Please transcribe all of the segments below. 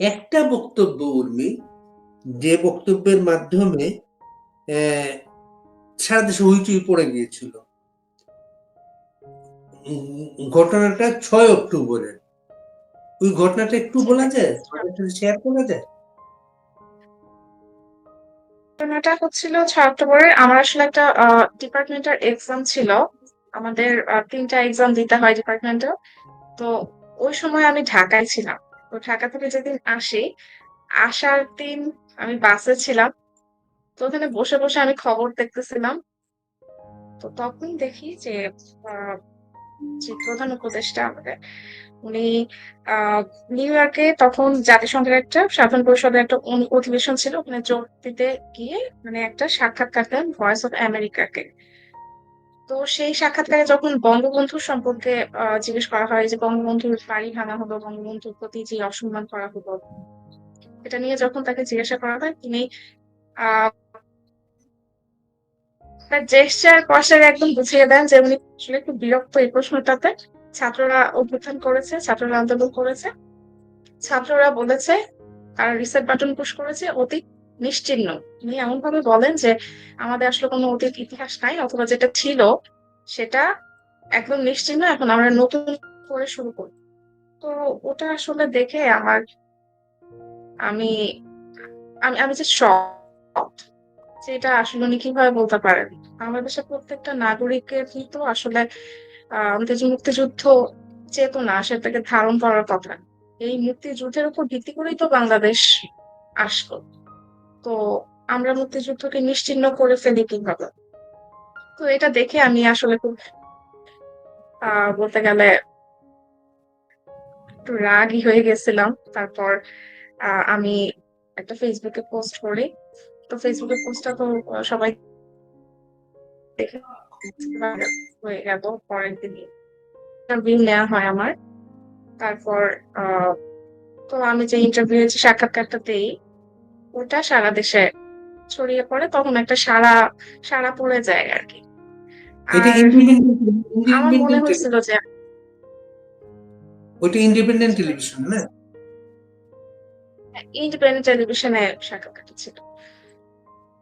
একটা বক্তব্য উর্মি, যে বক্তব্যের মাধ্যমে সারা দেশে হইচই পড়ে গিয়েছিল। ঘটনাটা ছয় অক্টোবরের। ওই ঘটনাটা একটু বলা যায়? শেয়ার করা যায়? ঘটনাটা হচ্ছিল ছয় অক্টোবরের। আমার আসলে একটা ডিপার্টমেন্টের এক্সাম ছিল। আমাদের তিনটা এক্সাম দিতে হয় ডিপার্টমেন্টে তো ওই সময় আমি ঢাকায় ছিলাম। তো ঢাকা থেকে যেদিন আসি, আসার দিন আমি বাসে ছিলাম। তো ওখানে বসে বসে আমি খবর দেখতেছিলাম। তো তখন দেখি যে যে প্রধান উপদেষ্টা আমাদের উনি নিউ ইয়র্কে তখন জাতিসংঘের একটা সাধারণ পরিষদের একটা অধিবেশন ছিল। ওখানে যোগ দিতে গিয়ে মানে একটা সাক্ষাৎকার দেন ভয়েস অফ আমেরিকাকে। তো সেই সাক্ষাৎকারে যখন বঙ্গবন্ধু সম্পর্কে জিজ্ঞেস করা হয় যে বঙ্গবন্ধুর বাড়ি ভাঙা হলো, বঙ্গবন্ধুর প্রতি যে অসম্মান করা হলো, এটা নিয়ে যখন তাকে জিজ্ঞাসা করা হয়, তিনি তার জেস্টার কষারে একদম বুঝিয়ে দেন যে উনি আসলে একটু বিরক্ত এই প্রশ্নটাতে। ছাত্ররা অভ্যুত্থান করেছে, ছাত্ররা আন্দোলন করেছে। ছাত্ররা বলেছে, তারা রিসেট বাটন পুশ করেছে, অতীত নিশ্চিহ্ন উনি এমন ভাবে বলেন যে, আমাদের আসলে কোনো অতীত ইতিহাস নাই, অথবা যেটা ছিল, সেটা একদম নিশ্চিহ্ন এখন আমরা নতুন করে শুরু করি। তো ওটা আসলে দেখে আমার, আমি আমি আমি যে এটা আসলে উনি কীভাবে বলতে পারেন। বাংলাদেশের প্রত্যেকটা নাগরিকের কিন্তু আসলে আমাদের যে মুক্তিযুদ্ধ চেতনা, সেটাকে ধারণ করার কথা। এই মুক্তিযুদ্ধের উপর ভিত্তি করেই তো বাংলাদেশ আসলো। তো আমরা মুক্তিযুদ্ধকে নিশ্চিহ্ন করে ফেলি কীভাবে? তো এটা দেখে আমি আসলে খুব বলতে গেলে একটু রাগই হয়ে গেছিলাম। তারপর আমি একটা ফেসবুকে পোস্ট করি। তো ফেসবুকে পোস্টটা তো সবাই দেখে হয়ে গেল পরের দিনই। ইন্টারভিউ নেওয়া হয় আমার। তারপর তো আমি যে ইন্টারভিউ সাক্ষাৎকারটা দেই ওটা সারা দেশে ছড়িয়ে পড়ে তখন একটা সারা সারা পড়ে যায় আর কি। আমার মনে ইন্ডিপেন্ডেন্ট হয়েছিল যে ওইটা ইন্ডিপেন্ডেন্ট টেলিভিশন না? ইন্ডিপেন্ডেন্ট টেলিভিশনে সাক্ষাৎকারটা ছিল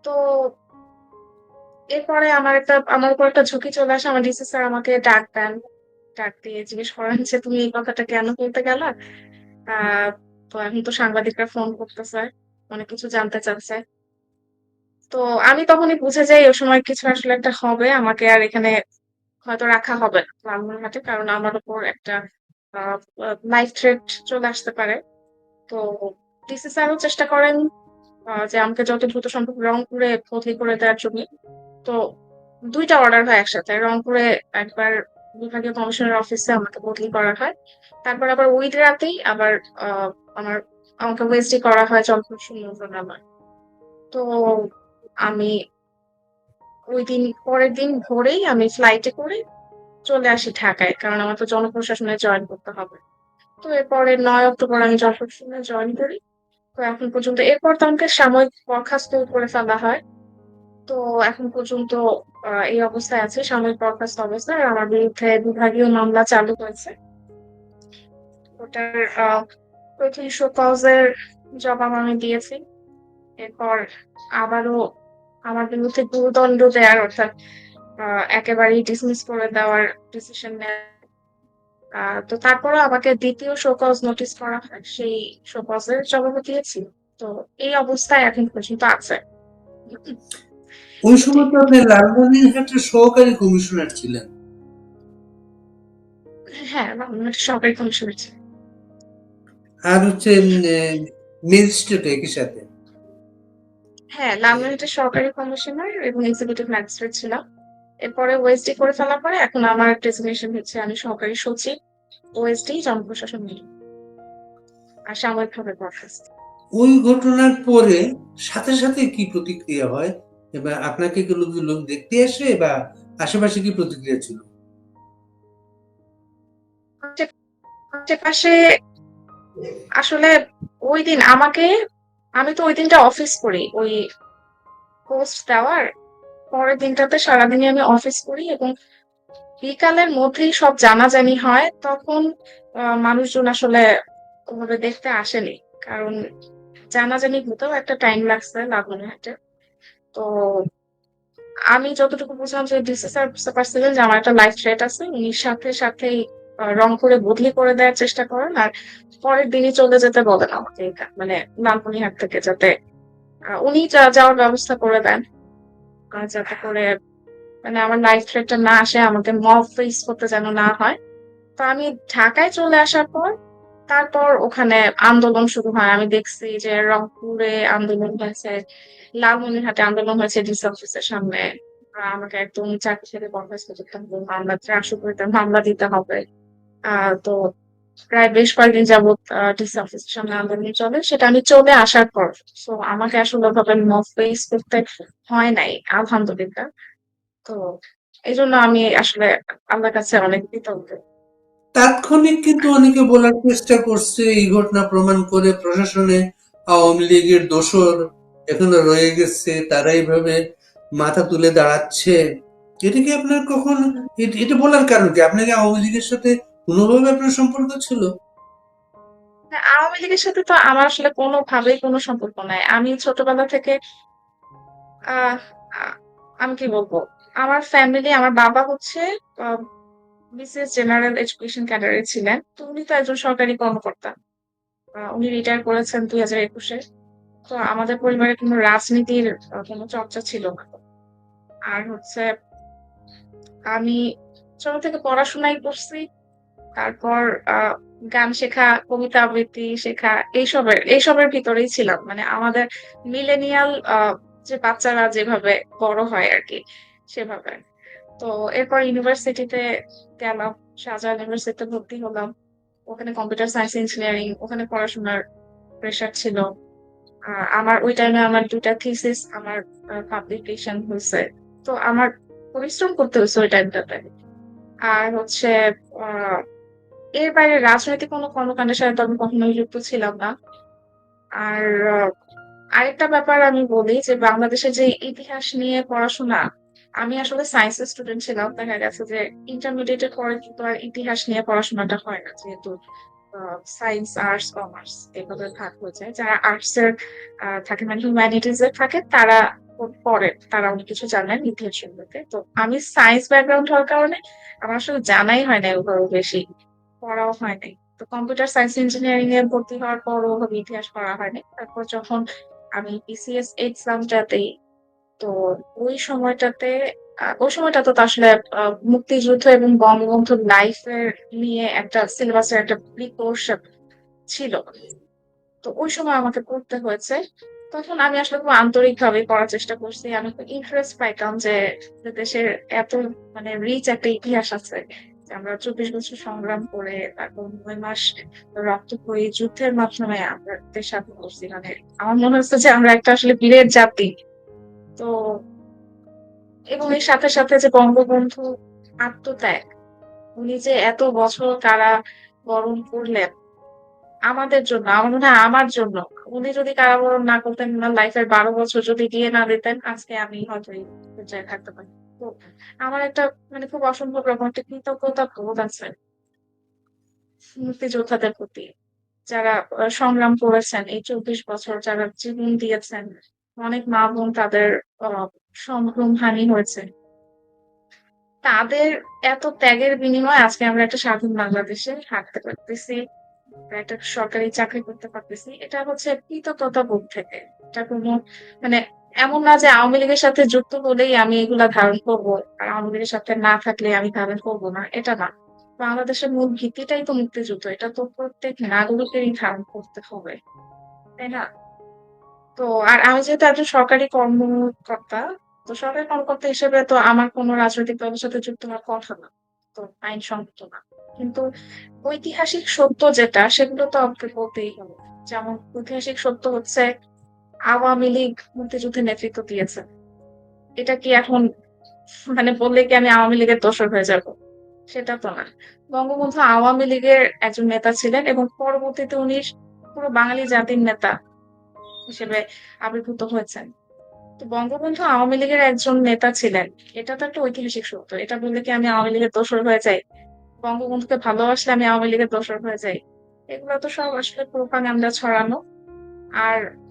তো এরপরে আমার একটা আমার উপর একটা ঝুঁকি চলে আসে। আমার ডিসি স্যার আমাকে ডাক দেন ডাক দিয়ে জিজ্ঞেস করেন যে তুমি এই কথাটা কেন বলতে গেলা? আহ তো এখন তো সাংবাদিকরা ফোন করতেছে। অনেক কিছু জানতে চাচ্ছে তো আমি তখনই বুঝে যাই ওই সময় কিছু আসলে একটা হবে, আমাকে আর এখানে হয়তো রাখা হবে না লালমনিরহাটে কারণ আমার উপর একটা লাইফ থ্রেট চলে আসতে পারে। তো ডিসি স্যারও চেষ্টা করেন যে আমাকে যত দ্রুত সম্ভব রংপুরে বদলি করে দেওয়ার জন্য। তো দুইটা অর্ডার হয় একসাথে, রংপুরে একবার বিভাগীয় কমিশনার অফিসে আমাকে বদলি করা হয়, তারপর আবার ওই রাতেই আবার আমার আমাকে ওয়েস্টি করা হয় জলপাইগুড়ি মন্ত্রণালয় তো আমি ওই দিন, পরের দিন ভোরেই আমি ফ্লাইটে করে চলে আসি ঢাকায়, কারণ আমার তো জনপ্রশাসনে জয়েন করতে হবে। তো এরপরে নয় অক্টোবর আমি জনপ্রশাসনে জয়েন করি। তো এখন পর্যন্ত, এরপর তো আমাকে সাময়িক বরখাস্ত করে ফেলা হয়। তো এখন পর্যন্ত এই অবস্থায় আছে, সাময়িক বরখাস্ত অবস্থায়। আমার বিরুদ্ধে বিভাগীয় মামলা চালু হয়েছে। ওটার প্রথম শো কজের জবাব আমি দিয়েছি। এরপর আবারও আমার বিরুদ্ধে গুরুদণ্ড দেওয়ার অর্থাৎ একেবারেই ডিসমিস করে দেওয়ার ডিসিশন নেয়। তো তারপরে আমাকে দ্বিতীয় শোকজ নোটিস করা হয় সেই শোকজের জবাব দিয়েছি। তো এই অবস্থায় এখন পর্যন্ত আছে। ওই সময় তো আপনি লালমনিরহাটের সহকারী কমিশনার ছিলেন। হ্যাঁ একটা সরকারি কমিশনার ছিলাম। আর হচ্ছে ম্যাজিস্ট্রেট একই সাথে। হ্যাঁ লালমনিরহাটের সরকারি কমিশনার এবং এক্সিকিউটিভ ম্যাজিস্ট্রেট ছিলাম। এরপরে করে ফেলার পরে এখন আমার ডেজিগনেশন হচ্ছে আমি সহকারী সচিব ওএসডি জনপ্রশাসন আর সাময়িকভাবে বরখাস্ত। ওই ঘটনার পরে সাথে সাথে কি প্রতিক্রিয়া হয়? এবার আপনাকে কি লোক লোক দেখতে আসে বা আশেপাশে কি প্রতিক্রিয়া ছিল? আশেপাশে আসলে ওই দিন আমাকে, আমি তো ওই দিনটা অফিস করি, ওই পোস্ট দেওয়ার পরের দিনটাতে সারাদিনই আমি অফিস করি এবং বিকালের মধ্যেই সব জানাজানি হয়, তখন মানুষজন আসলে ওভাবে দেখতে আসেনি, কারণ জানাজানি হতেও একটা টাইম লাগছে লালমনিরহাটে তো আমি যতটুকু বুঝলাম যে ডিসি স্যার বুঝতে পারছিলেন যে আমার একটা লাইফ থ্রেট আছে, উনি সাথে সাথেই রং করে বদলি করে দেওয়ার চেষ্টা করেন, আর পরের দিনই চলে যেতে বলেন আমাকে মানে লালমনিরহাট থেকে যাতে উনি যাওয়ার ব্যবস্থা করে দেন যাতে করে মানে আমার লাইফ থ্রেটটা না আসে, আমাকে মব ফেস করতে যেন না হয়। তো আমি ঢাকায় চলে আসার পর, তারপর ওখানে আন্দোলন শুরু হয়। আমি দেখছি যে রংপুরে আন্দোলন হয়েছে, লালমনিরহাটে আন্দোলন হয়েছে ডিসি অফিসের সামনে আমাকে একদম চাকরি ছেড়ে বরখাস্ত করতে হবে, মামলা মামলা দিতে হবে। তো প্রায় বেশ কয়েকদিন যাবত ডিসি অফিসের সামনে আন্দোলন চলে। সেটা আমি চলে আসার পর তো আমাকে আসলে ওভাবে মব ফেস করতে হয় নাই, আলহামদুলিল্লাহ। তো এই জন্য আমি আসলে আল্লাহর কাছে অনেক কৃতজ্ঞ। তাৎক্ষণিক কিন্তু অনেকে বলার চেষ্টা করছে, এই ঘটনা প্রমাণ করে প্রশাসনে আওয়ামী লীগের দোষর এখনও রয়ে গেছে, তারা এইভাবে মাথা তুলে দাঁড়াচ্ছে। এটা কি আপনার কখন, এটা বলার কারণ কি? আপনাকে আওয়ামী লীগের সাথে কোনোভাবে আপনার সম্পর্ক ছিল? আওয়ামী লীগের সাথে তো আমার আসলে কোনোভাবেই কোনো সম্পর্ক নাই। আমি ছোটবেলা থেকে আমি কি বলব? আমার ফ্যামিলি আমার বাবা হচ্ছে বিসিএস জেনারেল এডুকেশন ক্যাডারে ছিলেন। উনি তো একজন সরকারি কর্মকর্তা। উনি রিটায়ার করেছেন দুই হাজার একুশে। তো আমাদের পরিবারে কোনো রাজনীতির কোনো চর্চা ছিল না। আর হচ্ছে, আমি ছোট থেকে পড়াশোনাই করছি। তারপর গান শেখা, কবিতা আবৃত্তি শেখা, এইসবের এইসবের ভিতরেই ছিলাম। মানে আমাদের মিলেনিয়াল যে বাচ্চারা যেভাবে বড় হয় আর কি সেভাবে। তো এরপর ইউনিভার্সিটিতে গেলাম, শাহজাহান ইউনিভার্সিটিতে ভর্তি হলাম। ওখানে কম্পিউটার সায়েন্স ইঞ্জিনিয়ারিং, ওখানে পড়াশোনার প্রেশার ছিল। আমার, ওই টাইমে আমার দুটা থিসিস আমার পাবলিকেশন হয়েছে। তো আমার পরিশ্রম করতে হয়েছে ওই টাইমটাতে আর হচ্ছে এর বাইরে রাজনৈতিক কোনো কর্মকাণ্ডের সাথে তো আমি কখনোই যুক্ত ছিলাম না। আর আরেকটা ব্যাপার আমি বলি যে বাংলাদেশের যে ইতিহাস নিয়ে পড়াশোনা, আমি আসলে সায়েন্সের স্টুডেন্ট ছিলাম। দেখা গেছে যে ইন্টারমিডিয়েটের পরে কিন্তু আর ইতিহাস নিয়ে পড়াশোনাটা হয় না, যেহেতু সায়েন্স আর্টস কমার্স এভাবে ভাগ হয়ে যায়। যারা আর্টস এর থাকে মানে হিউম্যানিটিজ এর থাকে, তারা পড়ে, তারা অনেক কিছু জানেন ইতিহাস সম্পর্কে। তো আমি সায়েন্স ব্যাকগ্রাউন্ড হওয়ার কারণে আমার আসলে জানাই হয় না ওভাবে বেশি। পড়াও হয় নাই। তো কম্পিউটার সায়েন্স ইঞ্জিনিয়ারিং এ ভর্তি হওয়ার পর ওভাবে ইতিহাস পড়া হয়নি তারপর যখন আমি বিসিএস এক্সামটা দিই তো ওই সময়টাতে ওই সময়টা তো আসলে মুক্তিযুদ্ধ এবং বঙ্গবন্ধুর লাইফের নিয়ে একটা সিলেবাসের একটা কোর্স ছিল। তো ওই সময় আমাকে পড়তে হয়েছে। তখন আমি আসলে খুব আন্তরিক ভাবে পড়ার চেষ্টা করছি। আমি খুব ইন্টারেস্ট পাইতাম যে দেশের এত মানে রিচ একটা ইতিহাস আছে। আমরা চব্বিশ বছর সংগ্রাম করে তারপর নয় মাস রক্ত বই যুদ্ধের মাধ্যমে আমরা দেশ স্বাধীন করছি। মানে আমার মনে হচ্ছে যে আমরা একটা আসলে বীরের জাতি। তো এবং এর সাথে সাথে যে বঙ্গবন্ধু আত্মত্যাগ, উনি যে এত বছর কারা বরণ করলেন, আমাদের জন্য, আমার মনে হয় আমার জন্য, উনি যদি কারাবরণ না করতেন ওনার লাইফের বারো বছর যদি দিয়ে না দিতেন, আজকে আমি হয়তো এই থাকতে পারি। আমার একটা মানে খুব অসম্ভব রকম একটা কৃতজ্ঞতা বোধ আছে মুক্তিযোদ্ধাদের প্রতি। যারা সংগ্রাম করেছেন এই চব্বিশ বছর, যারা জীবন দিয়েছেন, অনেক মা বোন তাদের সম্ভ্রম হানি হয়েছে। তাদের এত ত্যাগের বিনিময়ে আজকে আমরা একটা স্বাধীন বাংলাদেশে হাঁটতে পারতেছি একটা সরকারি চাকরি করতে পারতেছি। এটা হচ্ছে কৃতজ্ঞতা বোধ থেকে। এটা কোনো মানে এমন না যে আওয়ামী লীগের সাথে যুক্ত হলেই আমি এগুলা ধারণ করব, আর আওয়ামী লীগের সাথে না থাকলে আমি ধারণ করব না, এটা না। বাংলাদেশের মূল ভিত্তিটাই তো মুক্তিযুদ্ধ, এটা তো প্রত্যেক নাগরিকেরই ধারণ করতে হবে, তাই না? তো, আর আমি যেহেতু একজন সরকারি কর্মকর্তা, তো সরকারি কর্মকর্তা হিসেবে তো আমার কোনো রাজনৈতিক দলের সাথে যুক্ত হওয়ার কথা না, তো আইনসঙ্গত না। কিন্তু ঐতিহাসিক সত্য যেটা, সেগুলো তো আমাকে বলতেই হবে। যেমন ঐতিহাসিক সত্য হচ্ছে আওয়ামী লীগ মুক্তিযুদ্ধে নেতৃত্ব দিয়েছে। এটা কি এখন মানে বললে কি আমি আওয়ামী লীগের দোষর হয়ে যাব? সেটা তো না। বঙ্গবন্ধু আওয়ামী লীগের একজন নেতা ছিলেন এবং পরবর্তীতে উনি পুরো বাঙালি জাতির নেতা হিসেবে আবির্ভূত হয়েছেন। তো বঙ্গবন্ধু আওয়ামী লীগের একজন নেতা ছিলেন। এটা তো একটা ঐতিহাসিক সত্য। এটা বললে কি আমি আওয়ামী লীগের দোষর হয়ে যাই? বঙ্গবন্ধুকে ভালোবাসলে আমি আওয়ামী লীগের দোষর হয়ে যাই? এগুলো তো সব আসলে প্রোপাগান্ডা ছড়ানো। আর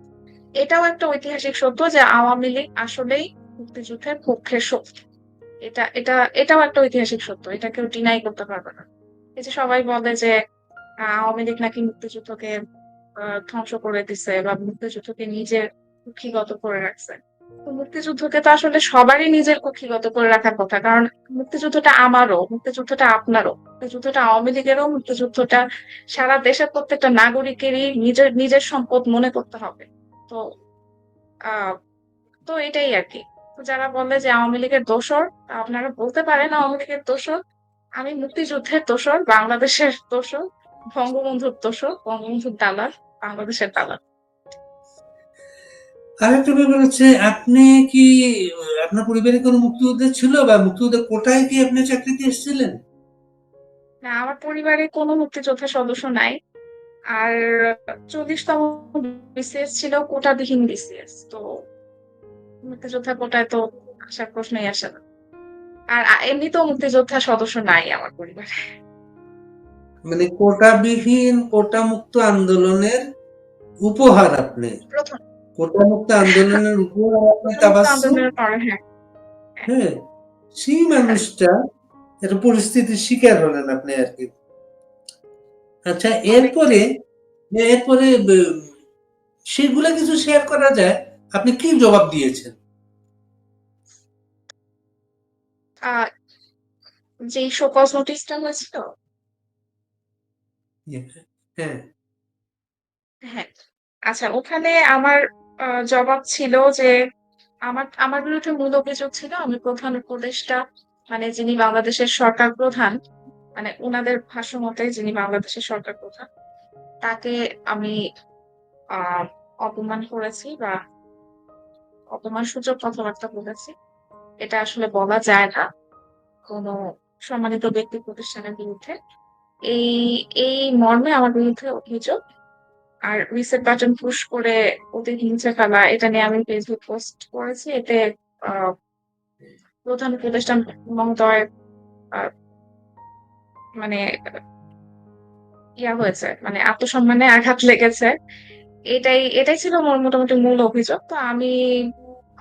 এটাও একটা ঐতিহাসিক সত্য যে আওয়ামী লীগ আসলেই মুক্তিযুদ্ধের পক্ষের শক্তি এটা এটা, এটাও একটা ঐতিহাসিক সত্য, এটা কেউ ডিনাই করতে পারবে না। এই যে সবাই বলে যে আওয়ামী লীগ নাকি মুক্তিযুদ্ধকে ধ্বংস করে দিছে বা মুক্তিযুদ্ধকে নিজের কুক্ষিগত করে রাখছে। মুক্তিযুদ্ধকে তো আসলে সবারই নিজের কুক্ষিগত করে রাখার কথা, কারণ মুক্তিযুদ্ধটা আমারও, মুক্তিযুদ্ধটা আপনারও। মুক্তিযুদ্ধটা আওয়ামী লীগেরও, মুক্তিযুদ্ধটা সারা দেশের প্রত্যেকটা নাগরিকেরই নিজের নিজের সম্পদ মনে করতে হবে। তো তো এটাই আর কি তো যারা বলে যে আওয়ামী লীগের দোসর আপনারা বলতে পারেন আওয়ামী লীগের দোসর আমি মুক্তিযুদ্ধের দোষর বাংলাদেশের দোষর বঙ্গবন্ধুর দোসর বঙ্গবন্ধুর দালাল বাংলাদেশের দালাল। আরেকটা ব্যাপার হচ্ছে আপনি কি আপনার পরিবারে কোনো মুক্তিযোদ্ধা ছিল বা মুক্তিযোদ্ধা কোটায় কি আপনি চাকরিতে এসেছিলেন? না আমার পরিবারে কোনো মুক্তিযোদ্ধার সদস্য নাই। আর চল্লিশতম বিসিএস ছিল কোটাবিহীন বিসিএস তো মুক্তিযোদ্ধা কোটায় তো আসার প্রশ্নই আসে না। আর এমনিতেও মুক্তিযোদ্ধার সদস্য নাই আমার পরিবারে। মানে কোটাবিহীন কোটা মুক্ত আন্দোলনের উপহার আপনি। কোটা মুক্ত আন্দোলনের উপহার আপনি তাবাসসুম হ্যাঁ। হ্যাঁ সেই মানুষটা একটা পরিস্থিতির শিকার হলেন আপনি আর কি। আচ্ছা এরপরে এরপরে সেগুলো কিছু শেয়ার করা যায় আপনি কি জবাব দিয়েছেন? যে শোকজ নোটিশটা হয়েছিল হ্যাঁ। হ্যাঁ আচ্ছা ওখানে আমার জবাব ছিল যে আমার আমার বিরুদ্ধে মূল অভিযোগ ছিল আমি প্রধান উপদেষ্টা মানে যিনি বাংলাদেশের সরকার প্রধান মানে ওনাদের ভাষ্য মতে যিনি বাংলাদেশের সরকার প্রধান, তাকে আমি অপমান করেছি বা অপমান সূচক কথাবার্তা বলেছি। এটা আসলে বলা যায় না কোনো সম্মানিত ব্যক্তি প্রতিষ্ঠানের বিরুদ্ধে। এই এই মর্মে আমার বিরুদ্ধে অভিযোগ আর রিসেট বাটন পুশ করে অতি হিংসে ফেলা, এটা নিয়ে আমি ফেসবুক পোস্ট করেছি। এতে প্রধান উপদেষ্টা মহোদয় মানে ইয়া হয়েছে মানে আত্মসম্মানে আঘাত লেগেছে। এটাই এটাই ছিল মোর মোটামুটি মূল অভিযোগ। তো আমি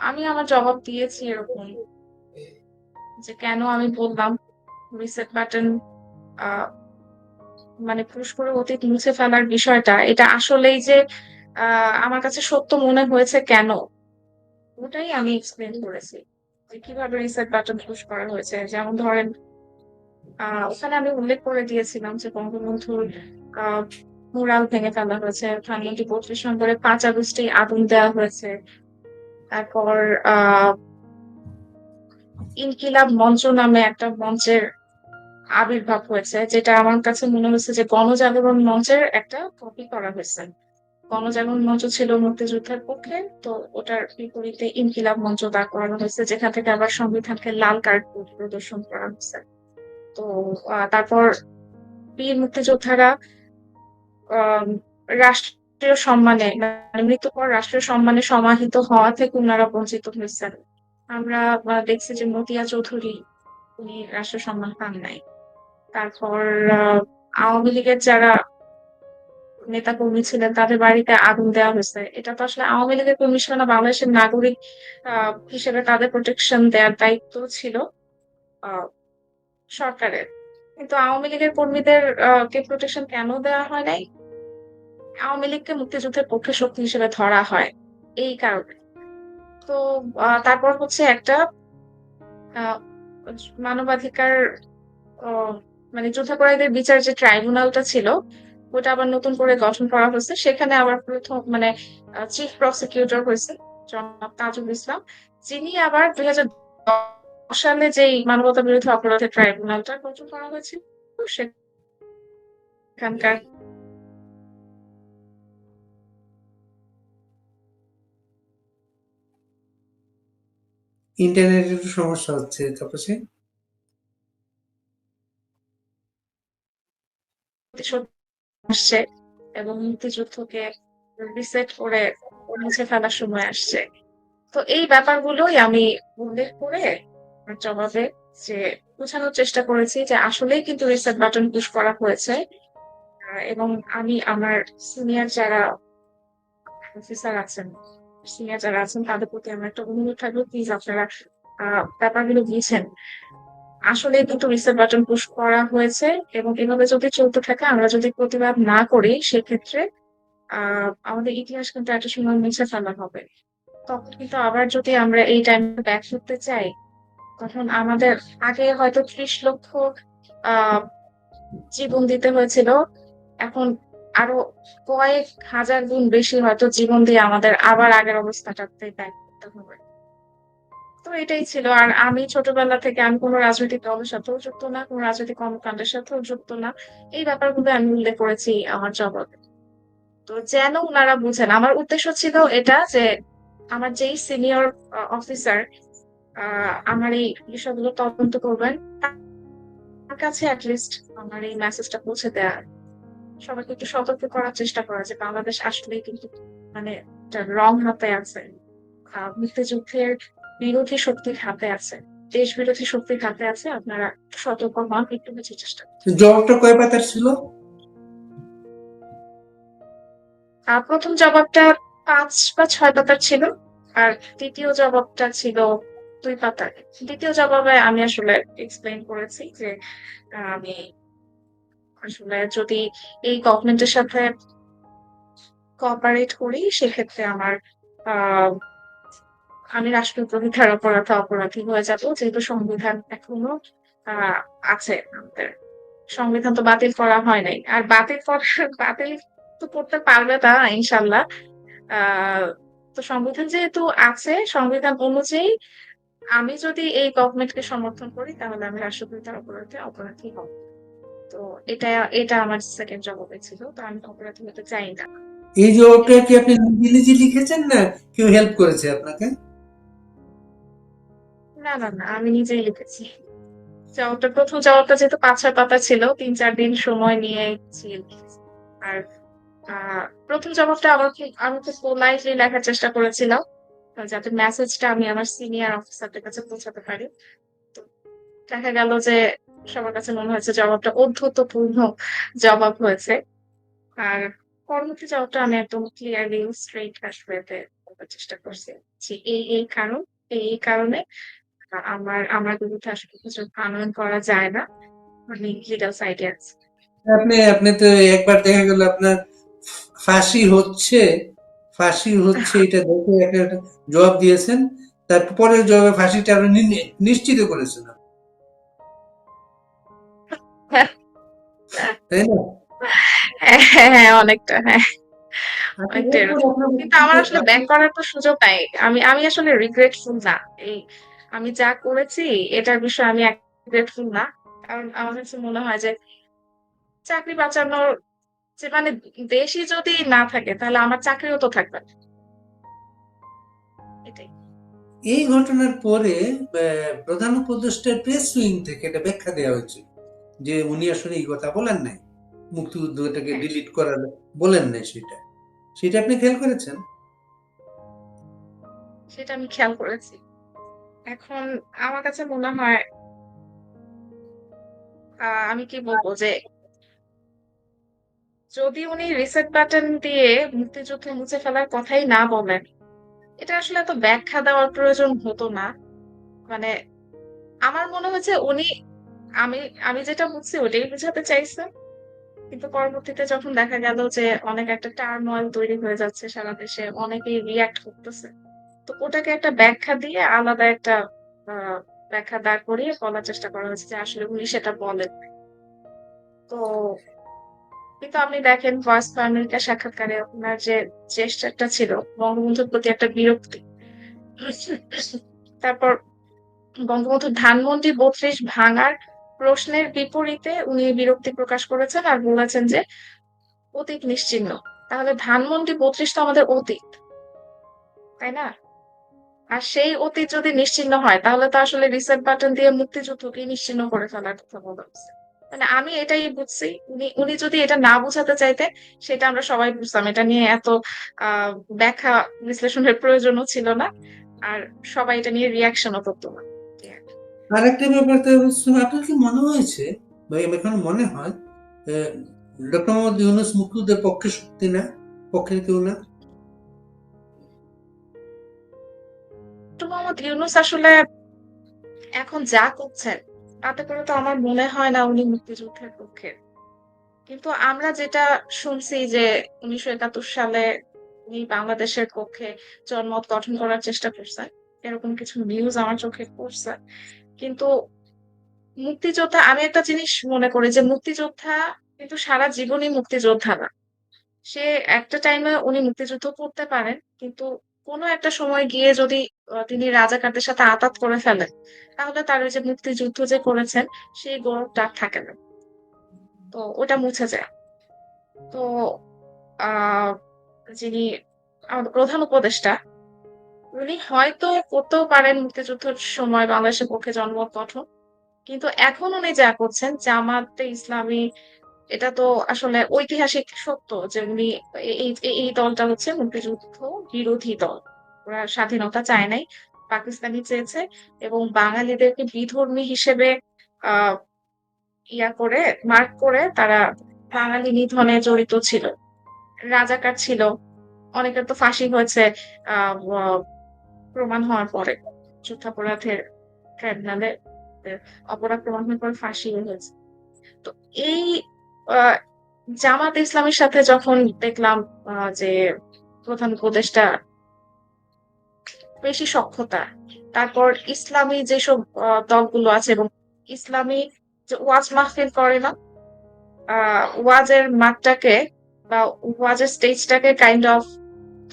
আমি আমার জবাব দিয়েছি এরকম যে কেন আমি বললাম রিসেট বাটন মানে পুশ করে অতীত মুছে ফেলার বিষয়টা, এটা আসলেই যে আমার কাছে সত্য মনে হয়েছে কেন? ওটাই আমি এক্সপ্লেন করেছি। যে কীভাবে রিসেট বাটন পুশ করা হয়েছে, যেমন ধরেন ওখানে আমি উল্লেখ করে দিয়েছিলাম যে বঙ্গবন্ধুর মুরাল ভেঙে ফেলা হয়েছে। ধানমন্ডি বত্রিশ নম্বরে পাঁচ আগস্টে আগুন দেওয়া হয়েছে। তারপর ইনকিলাব মঞ্চ নামে একটা মঞ্চের আবির্ভাব হয়েছে, যেটা আমার কাছে মনে হয়েছে যে গণজাগরণ মঞ্চের একটা কপি করা হয়েছে। গণজাগরণ মঞ্চ ছিল মুক্তিযুদ্ধের পক্ষে, তো ওটার বিপরীতে ইনকিলাব মঞ্চ দাঁড় করানো হয়েছে, যেখান থেকে আবার সংবিধানকে লাল কার্ড প্রদর্শন করা হয়েছে। তো তারপর বীর মুক্তিযোদ্ধারা রাষ্ট্রীয় সম্মানে মানে মৃত্যুর পর রাষ্ট্রীয় সম্মানে সমাহিত হওয়া থেকে ওনারা বঞ্চিত হয়েছেন। আমরা দেখছি যে মতিয়া চৌধুরী উনি রাষ্ট্রীয় সম্মান পান নাই। তারপর আওয়ামী লীগের যারা নেতা কর্মী ছিলেন, তাদের বাড়িতে আগুন দেওয়া হয়েছে। এটা তো আসলে আওয়ামী লীগের কর্মী ছিল না বাংলাদেশের নাগরিক হিসেবে তাদের প্রোটেকশন দেওয়ার দায়িত্ব ছিল। সরকারের। কিন্তু আওয়ামী লীগের কর্মীদের প্রোটেকশন কেন দেওয়া হয় নাই? আওয়ামী লীগকে মুক্তিযুদ্ধের পক্ষে শক্তি হিসেবে ধরা হয় এই কারণে। তো তারপর হচ্ছে একটা মানবাধিকার মানে যুদ্ধাপরাধীদের বিচার যে ট্রাইব্যুনালটা ছিল, ওটা আবার নতুন করে গঠন করা হয়েছে। সেখানে আবার প্রথম মানে চিফ প্রসিকিউটর হয়েছে জনাব তাজুল ইসলাম। যিনি আবার দুই হাজার সালে যেই মানবতা বিরোধী অপরাধের ট্রাইব্যুনালটা গঠন করা হয়েছিল সেখানকার ইন্টারনেটের একটু সমস্যা হচ্ছে তাপসে। আসছে এবং মুক্তিযুদ্ধকে রিসেট করে মুছে ফেলার সময় আসছে। তো এই ব্যাপারগুলোই আমি উল্লেখ করে জবাবে যে বোঝানোর চেষ্টা করেছি যে আসলেই কিন্তু রিসেট বাটন পুশ করা হয়েছে। এবং আমি আমার সিনিয়র যারা অফিসার আছেন সিনিয়র যারা আছেন, তাদের প্রতি আমার একটা অনুরোধ থাকবে প্লিজ আপনারা ব্যাপারগুলো বুঝছেন আসলে কিন্তু রিসেট বাটন পুশ করা হয়েছে এবং এভাবে যদি চলতে থাকে, আমরা যদি প্রতিবাদ না করি, সেক্ষেত্রে আমাদের ইতিহাস কিন্তু একটা সময় মুছে ফেলা হবে। তখন কিন্তু আবার যদি আমরা এই টাইম ব্যাক করতে চাই তখন আমাদের আগে হয়তো ত্রিশ লক্ষ জীবন দিতে হয়েছিল। এখন আরও কয়েক হাজার গুণ বেশি হয়তো জীবন দিয়ে আমাদের আবার আগের অবস্থাটাতে ব্যাক করতে হবে। তো এটাই ছিল। আর আমি ছোটবেলা থেকে আমি কোনো রাজনৈতিক দলের সাথেও যুক্ত না, কোনো রাজনৈতিক কর্মকাণ্ডের সাথেও যুক্ত না। এই ব্যাপারগুলো আমি উল্লেখ করেছি আমার জবাবে তো যেন ওনারা বুঝেন, আমার উদ্দেশ্য ছিল এটা যে আমার যেই সিনিয়র অফিসার আমার এই বিষয়গুলো তদন্ত করবেন। তার কাছে অ্যাটলিস্ট আমার এই মেসেজটা পৌঁছে দেওয়া সবাইকে একটু সতর্ক করার চেষ্টা করা যে বাংলাদেশ আসলেই কিন্তু মানে রং হাতে আছে মুক্তিযুদ্ধের বিরোধী শক্তির হাতে আছে দেশ বিরোধী শক্তির হাতে আছে। আপনারা সতর্ক হন একটু বেশি চেষ্টা। জবাবটা কয় পাতার ছিল? প্রথম জবাবটা পাঁচ বা ছয় পাতার ছিল আর দ্বিতীয় জবাবটা ছিল দুই পাতার দ্বিতীয় জবাবে আমি আসলে এক্সপ্লেন করেছি যে আমি আসলে যদি এই গভর্নমেন্টের সাথে কোঅপারেট করি, সেক্ষেত্রে আমার আমি রাষ্ট্রদ্রোহিতার অপরাধে অপরাধী হয়ে যাব। যেহেতু সংবিধান এখনও আছে আমাদের। সংবিধান তো বাতিল করা হয় নাই। আর বাতিল বাতিল তো করতে পারবে না ইনশাল্লাহ। তো সংবিধান যেহেতু আছে, সংবিধান অনুযায়ী আমি যদি এই গভর্নমেন্টকে সমর্থন করি তাহলে আমি রাষ্ট্রদ্রোহিতার অপরাধে অপরাধী হব। তো এটা এটা আমার সেকেন্ড জবাবে ছিল তো আমি অপরাধী হতে চাই না। এই জবাবটা কি আপনি নিজে নিজে লিখেছেন না কেউ হেল্প করেছে আপনাকে? না না না আমি নিজেই লিখেছি। জবাবটা প্রথম জবাবটা যেহেতু পাঁচ ছয় পাতা ছিল তিন চার দিন সময় নিয়ে আর প্রথম জবাবটা আমার আমি খুব পোলাইটলি লেখার চেষ্টা করেছিলাম। যাতে মেসেজটা আমি আমার সিনিয়র অফিসারদের কাছে পৌঁছাতে পারি। তো দেখা গেল যে সবার কাছে মনে হয়েছে জবাবটা অধ্যতপূর্ণ জবাব হয়েছে। আর পরবর্তী জবাবটা আমি একদম ক্লিয়ারলি স্ট্রেট ওয়েতে বলার চেষ্টা করছি যে এই এই কারণ, এই এই কারণে আমার আমার বিরুদ্ধে আসলে কিছু আনয়ন করা যায় না। মানে লিগাল সাইডে আপনি আপনি তো একবার দেখা গেল আপনার ফাঁসি হচ্ছে। ফাঁসি হচ্ছে এটা দেখে একটা জবাব দিয়েছেন। তারপরের জবাবে ফাঁসিটা আপনি নিশ্চিত করেছেন তাই না? হ্যাঁ হ্যাঁ, অনেকটা হ্যাঁ। আচ্ছা, অনেকটা কিন্তু আমার আসলে ব্যাক করার তো সুযোগ নাই। আমি আমি আসলে রিগ্রেটফুল না। এই আমি যা করেছি এটার বিষয়ে আমি রিগ্রেটফুল না। কারণ আমার কাছে মনে হয় যে চাকরি বাঁচানোর যে মানে দেশই যদি না থাকে তাহলে আমার চাকরিও তো থাকবে না। এটাই। এই ঘটনার পরে প্রধান উপদেষ্টার প্রেস উইং থেকে এটা ব্যাখ্যা দেওয়া হয়েছে। যে উনি আসলে এই কথা বলেন নাই। মুক্তিযুদ্ধটাকে ডিলিট করার বলেন নাই সেটা। সেটা আপনি খেয়াল করেছেন? সেটা আমি খেয়াল করেছি। এখন আমার কাছে মনে হয় আমি কি বলব যে যদি উনি রিসেট বাটন দিয়ে মুক্তিযুদ্ধ মুছে ফেলার কথাই না বলেন, এটা আসলে এত ব্যাখ্যা দেওয়ার প্রয়োজন হতো না। মানে আমার মনে হয়েছে উনি, আমি আমি যেটা বুঝছি ওটাই বোঝাতে চাইছেন। কিন্তু পরবর্তীতে যখন দেখা গেল যে অনেক একটা টার্মোয়েল তৈরি হয়ে যাচ্ছে সারা দেশে, অনেকেই রিয়াক্ট করতেছে। তো ওটাকে একটা ব্যাখ্যা দিয়ে আলাদা একটা ব্যাখ্যা দাঁড় করিয়ে বলার চেষ্টা করা হয়েছে যে আসলে উনি সেটা বলেন। তো কিন্তু আপনি দেখেন ভয়েস ফর আমেরিকা সাক্ষাৎকারে আপনার যে চেষ্টাটা ছিল, বঙ্গবন্ধুর প্রতি একটা বিরক্তি। তারপর বঙ্গবন্ধু ধানমন্ডি বত্রিশ ভাঙার প্রশ্নের বিপরীতে উনি বিরক্তি প্রকাশ করেছেন আর বলেছেন যে, অতীত নিশ্চিহ্ন। তাহলে ধানমন্ডি বত্রিশ তো আমাদের অতীত, তাই না? আর সেই অতীত যদি নিশ্চিহ্ন হয়, তাহলে তো আসলে রিসেট বাটন দিয়ে মুক্তিযুদ্ধকে নিশ্চিহ্ন করে ফেলার কথা বলা হচ্ছে। মানে আমি এটাই বুঝছি। উনি উনি যদি এটা না বুঝাতে চাইতে সেটা আমরা সবাই বুঝতাম। এটা নিয়ে এত ব্যাখ্যা বিশ্লেষণের প্রয়োজনও ছিল না। আর সবাই এটা নিয়ে রিয়াকশনও করতো না। আর ব্যাপারটা ব্যাপার আপনার কি মনে হয়েছে ভাই আমার এখন মনে হয় ডক্টর মোহাম্মদ ইউনুস মুক্তিদের পক্ষে শক্তি না পক্ষে কেউ না? ডক্টর মোহাম্মদ ইউনুস আসলে এখন যা করছেন তাতে করে তো আমার মনে হয় না উনি মুক্তিযুদ্ধের পক্ষে। কিন্তু আমরা যেটা শুনছি যে উনিশশো একাত্তর সালে উনি বাংলাদেশের পক্ষে জনমত গঠন করার চেষ্টা করছেন এরকম কিছু নিউজ আমার চোখে পড়ছে। কিন্তু মুক্তিযোদ্ধা, আমি একটা জিনিস মনে করি যে মুক্তিযোদ্ধা কিন্তু সারা জীবনই মুক্তিযোদ্ধা না। সে একটা টাইমে উনি মুক্তিযুদ্ধ করতে পারেন, কিন্তু কোনো একটা সময় গিয়ে যদি তিনি রাজাকারদের সাথে আতাত করে ফেলেন, তাহলে তার ওই যে মুক্তিযুদ্ধ যে করেছেন, সেই গৌরবটা আর থাকে না। তো ওটা মুছে যায়। তো, আহ, যিনি আমাদের প্রধান উপদেষ্টা, উনি হয়তো করতেও পারেন মুক্তিযুদ্ধের সময় বাংলাদেশের পক্ষে জনমত গঠন কিন্তু এখন উনি যা করছেন, জামাতে ইসলামী এটা তো আসলে ঐতিহাসিক সত্য যে উনি এই দলটা হচ্ছে মুক্তিযুদ্ধ বিরোধী দল। ওরা স্বাধীনতা চায় নাই, পাকিস্তানি চেয়েছে এবং বাঙালিদেরকে বিধর্মী হিসেবে ইয়া করে, মার্ক করে তারা বাঙালি নিধনে জড়িত ছিল। রাজাকার ছিল। অনেকের তো ফাঁসি হয়েছে প্রমাণ হওয়ার পরে। যুদ্ধাপরাধের ট্রাইব্যুনালে অপরাধ প্রমাণ হওয়ার পর ফাঁসি হয়েছে। তো এই জামাত ইসলামের সাথে যখন দেখলাম যে প্রধান উপদেষ্টা বেশি সক্ষতা তারপর ইসলামী যেসব দলগুলো আছে এবং ইসলামী যে ওয়াজ মাহফিল করে না ওয়াজের মাঠটাকে বা ওয়াজের স্টেজটাকে কাইন্ড অফ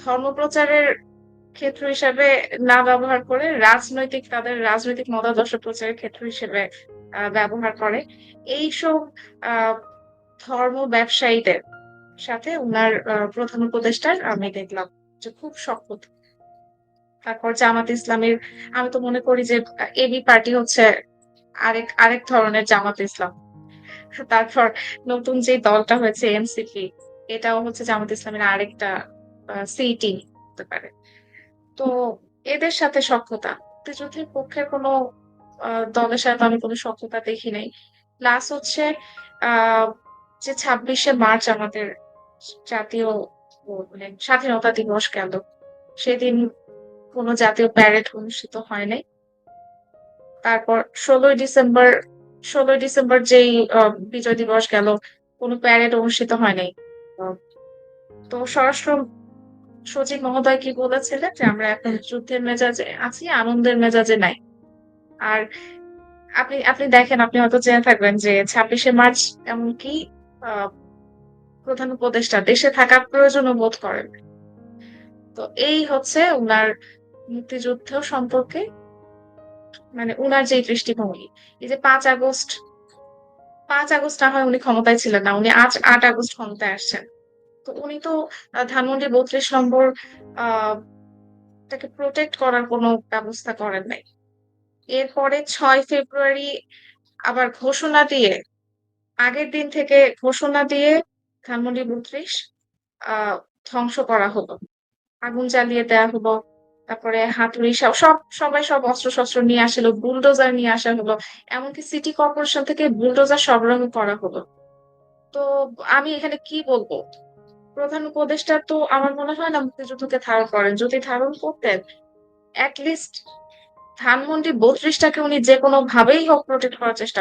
ধর্মপ্রচারের ক্ষেত্র হিসেবে না ব্যবহার করে রাজনৈতিক তাদের রাজনৈতিক মতাদর্শ প্রচারের ক্ষেত্র হিসেবে ব্যবহার করে। এইসব আহ, ধর্ম ব্যবসায়ীদের সাথে আহ, প্রধান উপদেষ্টার আমি দেখলাম যে খুব শক্ত। তারপর জামাত ইসলামের আমি তো মনে করি যে এবি পার্টি হচ্ছে আরেক আরেক ধরনের জামাত ইসলাম। তারপর নতুন যে দলটা হয়েছে এনসিপি এটাও হচ্ছে জামাত ইসলামের আরেকটা সিটি হতে পারে। তো এদের সাথে সক্ষতা মুক্তিযুদ্ধের পক্ষের কোনো দলের সাথে আমি কোনো সক্ষতা দেখি নাই। প্লাস হচ্ছে আহ যে ছাব্বিশে মার্চ আমাদের জাতীয় মানে স্বাধীনতা দিবস গেল। সেদিন কোনো জাতীয় প্যারেড অনুষ্ঠিত হয় নাই। তারপর ষোলোই ডিসেম্বর ষোলোই ডিসেম্বর যেই বিজয় দিবস গেল, কোনো প্যারেড অনুষ্ঠিত হয় নাই। তো স্বরাষ্ট্র সচিব মহোদয় কি বলেছিলেন যে আমরা এখন যুদ্ধের মেজাজে আছি, আনন্দের মেজাজে নাই। আর আপনি আপনি দেখেন, আপনি হয়তো জেনে থাকবেন যে ছাব্বিশে মার্চ এমনকি প্রধান উপদেষ্টা, দেশে থাকার প্রয়োজনও বোধ করেন। তো এই হচ্ছে উনার মুক্তিযুদ্ধ সম্পর্কে মানে উনার যে দৃষ্টিভঙ্গি। এই যে পাঁচ আগস্ট পাঁচ আগস্ট না হয় উনি ক্ষমতায় ছিলেন না, উনি আজ আট আগস্ট ক্ষমতায় আসছেন। তো উনি তো ধানমন্ডি বত্রিশ নম্বর তাকে প্রোটেক্ট করার কোনো ব্যবস্থা করেন নাই। এরপরে ছয় ফেব্রুয়ারি আবার ঘোষণা দিয়ে আগের দিন থেকে ঘোষণা দিয়ে ধানমন্ডি বত্রিশ ধ্বংস করা হলো। আগুন জ্বালিয়ে দেওয়া হলো। তারপরে হাতুড়ি সব সব সবাই সব অস্ত্র শস্ত্র নিয়ে আসলো, বুলডোজার নিয়ে আসা হলো। এমনকি সিটি কর্পোরেশন থেকে বুলডোজার সরবরাহ করা হলো। তো আমি এখানে কি বলব? প্রধান উপদেষ্টা তো আমার মনে হয় না মুক্তিযুদ্ধকে ধারণ করেন। যদি ধারণ করতেন ধানমন্ডি বত্রিশটাকে উনি যে কোনো ভাবেই হোক প্রোটেক্ট করার চেষ্টা